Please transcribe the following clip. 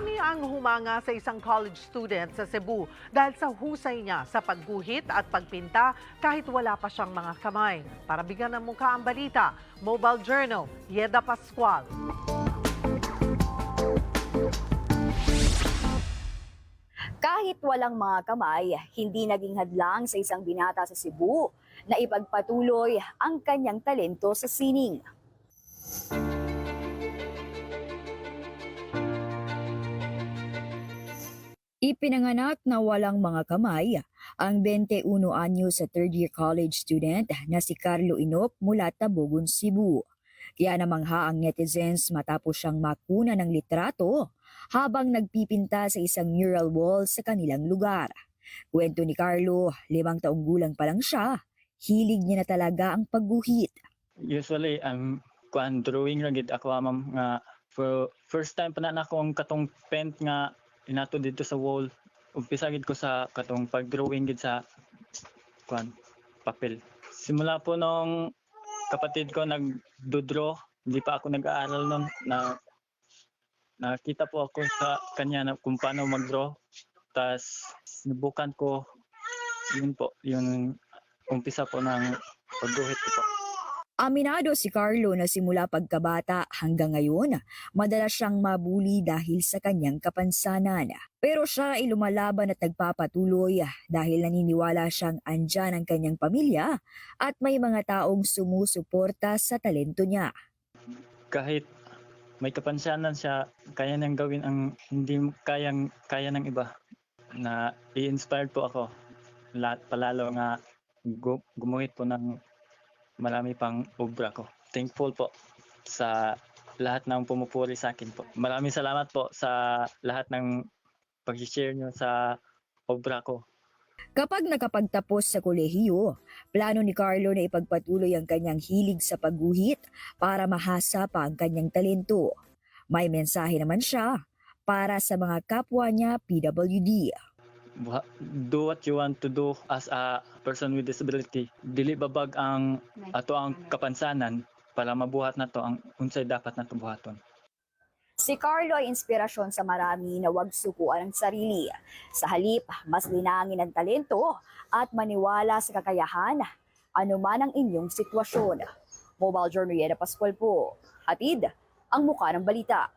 Marami ang humanga sa isang college student sa Cebu dahil sa husay niya sa pagguhit at pagpinta kahit wala pa siyang mga kamay. Para bigyan ng mukha ang balita, Mobile Journal, Yeda Pascual. Kahit walang mga kamay, hindi naging hadlang sa isang binata sa Cebu na ipagpatuloy ang kanyang talento sa sining. Ipinanganak na walang mga kamay ang 21 anyo sa third year college student na si Carlo Inop mula Tabogon, Cebu. Kaya namangha ang netizens matapos siyang makuna ng litrato habang nagpipinta sa isang mural wall sa kanilang lugar. Kwento ni Carlo, limang taong gulang pa lang siya, hilig niya na talaga ang pagguhit. Usually, I'm kuan drawing ra gid ako ma'am nga for first time pa na na akong katong paint nga inato dito sa wall. Umpisa gid ko sa katong pag-drawing gid sa kuan papel. Simula po nung kapatid ko nagdodraw, hindi pa ako nag-aaral noon na nakita po ako sa kanya na kung paano mag-draw. Tapos sinubukan ko yun po, yung umpisa po ng pagguhit ko po. Aminado si Carlo na simula pagkabata hanggang ngayon, madalas siyang mabuli dahil sa kanyang kapansanan. Pero siya ay lumalaban at nagpapatuloy dahil naniniwala siyang andyan ang kanyang pamilya at may mga taong sumusuporta sa talento niya. kahit may kapansanan siya, kaya niyang gawin ang hindi kayang kaya ng iba. Na i-inspired po ako. Lahat palalo nga gu- gumuhit po ng marami pang obra ko. Thankful po sa lahat ng pumupuri sa akin po. Maraming salamat po sa lahat ng pag-share niyo sa obra ko. Kapag nakapagtapos sa kolehiyo, plano ni Carlo na ipagpatuloy ang kanyang hilig sa pagguhit para mahasa pa ang kanyang talento. May mensahe naman siya para sa mga kapwa niya PWD. Do what you want to do as a person with disability. Dili babag ang ato ang kapansanan para mabuhat na to ang unsay dapat na to buhaton. Si Carlo ay inspirasyon sa marami na huwag sukuan ang sarili. Sa halip, mas linangin ang talento at maniwala sa kakayahan, anuman ang inyong sitwasyon. Mobile Journal Yeda Pascual po. Hatid ang mukha ng balita.